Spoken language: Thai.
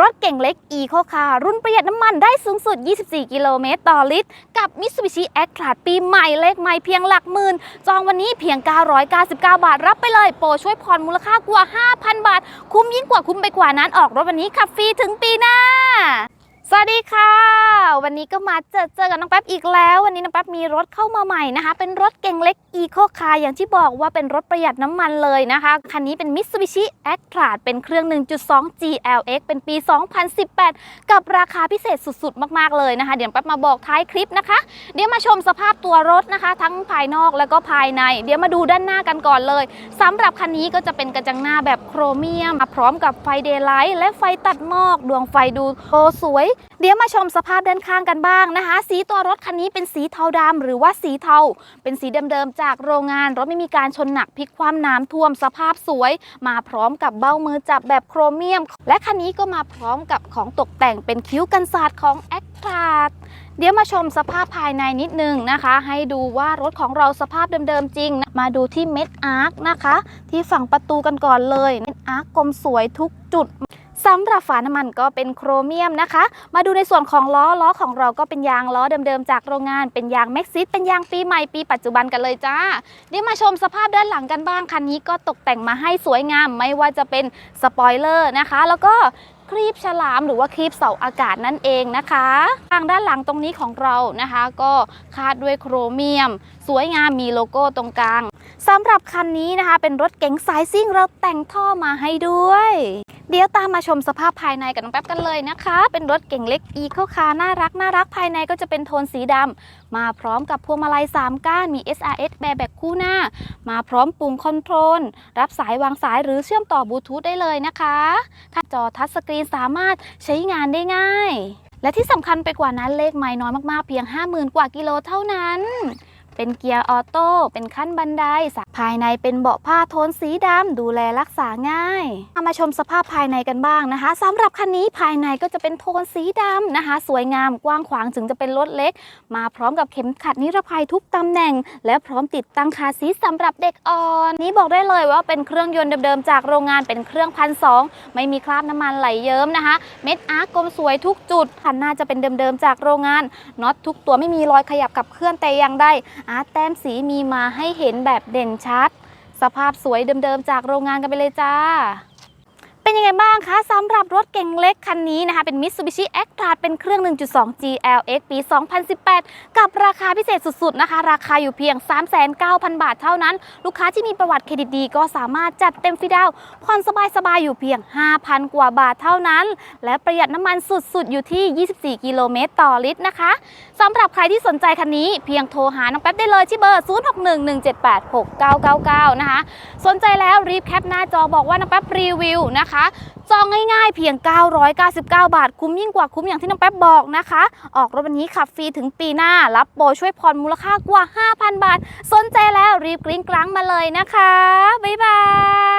รถเก่งเล็ก e c o Car รุ่นประหยัดน้ำมันได้สูงสุด 24 กิโลเมตรต่อลิตร กับ Mitsubishi a c t r a ปีใหม่เลขใหม่เพียงหลักหมื่น จองวันนี้เพียง 999 บาท รับไปเลย โปรช่วยผ่อนมูลค่ากว่า 5,000 บาท คุ้มยิ่งกว่าคุ้มไปกว่านั้นออกรถวันนี้ขับฟรีถึงปีหน้า สวัสดีค่ะ วันนี้ก็มาเจอเจอกับน้องแป๊บอีกแล้ว วันนี้น้องแป๊บมีรถเข้ามาใหม่นะคะ เป็นรถเก่งเล็ก Eco Car อย่างที่บอกว่าเป็นรถประหยัดน้ำมันเลยนะคะ คันนี้เป็น Mitsubishi a c t r a เป็นเครื่อง 1.2 GLX เป็นปี 2018 กับราคาพิเศษสุดๆ มากๆเลยนะคะ เดี๋ยวแป๊บมาบอกท้ายคลิปนะคะ เดี๋ยวมาชมสภาพตัวรถนะคะ ทั้งภายนอกแล้วก็ภายใน เดี๋ยวมาดูด้านหน้ากันก่อนเลยสำหรับคันนี้ก็จะเป็นกระจังหน้าแบบโครเมียมมาพร้อมกับไฟเดย์ไลท์และไฟตัดหมอก ดวงไฟดูโอสวยเดี๋ยวมาชมสภาพด้านข้างกันบ้างนะคะ สีตัวรถคันนี้เป็นสีเทาดำหรือว่าสีเทา เป็นสีเดิมๆจากโรงงานรถไม่มีการชนหนักพลิกคว่ำน้ำท่วมสภาพสวย มาพร้อมกับเบ้ามือจับแบบโครเมียม และคันนี้ก็มาพร้อมกับของตกแต่งเป็นคิ้วกันศาสตร์ของแอคทาร์เดี๋ยวมาชมสภาพภายในนิดนึงนะคะ ให้ดูว่ารถของเราสภาพเดิมๆจริง มาดูที่เม็ดอาร์คนะคะ ที่ฝั่งประตูกันก่อนเลยเม็ดอาร์คกลมสวยทุกจุด สำหรับฝาน้ำมันก็เป็นโครเมียมนะคะ มาดูในส่วนของล้อล้อของเราก็เป็นยางล้อเดิมๆจากโรงงานเป็นยางแม็กซิสเป็นยางปีใหม่ปีปัจจุบันกันเลยจ้าเดี๋ยวมาชมสภาพด้านหลังกันบ้างคันนี้ก็ตกแต่งมาให้สวยงาม ไม่ว่าจะเป็นสปอยเลอร์นะคะ แล้วก็ครีบฉลามหรือว่าครีบเสาอากาศนั่นเองนะคะ ทางด้านหลังตรงนี้ของเรานะคะ ก็คาดด้วยโครเมียม สวยงามมีโลโก้ตรงกลาง สำหรับคันนี้นะคะ เป็นรถเก๋งสายซิ่งเราแต่งท่อมาให้ด้วย เดี๋ยวตามมาชมสภาพภายในกัน้องแป๊บกันเลยนะคะ เป็นรถเก่งเล็กอีเข้าคาน่ารักน่ารักภายในก็จะเป็นโทนสีดำมาพร้อมกับพวงมาลัย 3 ก้านมี SRS แบแบกคู่หน้า มาพร้อมปุ่มคอนโทรล รับสายวางสายหรือเชื่อมต่อบลูทูธได้เลยนะคะถ้าจอทัชสกรีนสามารถใช้งานได้ง่าย และที่สำคัญไปกว่านั้นเลขไม่น้อยมากๆ เพียง 50,000 กว่ากิโลเท่านั้น เป็นเกียร์ออโต้ เป็นขั้นบันได ภายในเป็นเบาะผ้าโทนสีดำ ดูแลรักษาง่ายเอามาชมสภาพภายในกันบ้างนะคะสำหรับคันนี้ภายในก็จะเป็นโทนสีดำนะคะ สวยงามกว้างขวางถึงจะเป็นรถเล็ก มาพร้อมกับเข็มขัดนิรภัยทุกตำแหน่ง และพร้อมติดตั้งคาซีสำหรับเด็กอ่อน นี้บอกได้เลยว่าเป็นเครื่องยนต์เดิมๆจากโรงงานเป็นเครื่องพันสองไม่มีคราบน้ำมันไหลเยิ้มนะคะ เม็ดอาร์กกลมสวยทุกจุดคันหน้าจะเป็นเดิมๆจากโรงงานน็อตทุกตัวไม่มีรอยขยับกับเคลื่อนแต่อย่างใดอาร์ตแต้มสีมีมาให้เห็นแบบเด่นชัด สภาพสวยเดิมๆจากโรงงานกันไปเลยจ้า เป็นยังไงบ้างคะสำหรับรถเก่งเล็กคันนี้นะคะ เป็น Mitsubishi a c t r a เป็นเครื่อง 1.2 GLX ปี 2018 กับราคาพิเศษสุดๆนะคะ ราคาอยู่เพียง 39,000 บาทเท่านั้น ลูกค้าที่มีประวัติเครดิตดีก็สามารถจัดเต็มฟรีดาวผ่อนสบายๆ อยู่เพียง 5,000 กว่าบาทเท่านั้น และประหยัดน้ำมันสุดๆ อยู่ที่ 24 กิโลเมตรต่อลิตรนะคะสำหรับใครที่สนใจคันนี้เพียงโทรหาน้องแป๊บได้เลยที่เบอร์ 0611786999 นะคะ สนใจแล้วรีบแคปหน้าจอบอกว่าน้องแป๊บรีวิวนะคะจองง่ายๆเพียง 999 บาท คุ้มยิ่งกว่าคุ้มอย่างที่น้องแป๊บบอกนะคะ ออกรถวันนี้ขับฟรีถึงปีหน้า รับโปรช่วยผ่อนมูลค่ากว่า 5,000 บาท สนใจแล้วรีบกริ้งกลางมาเลยนะคะ บ๊ายบาย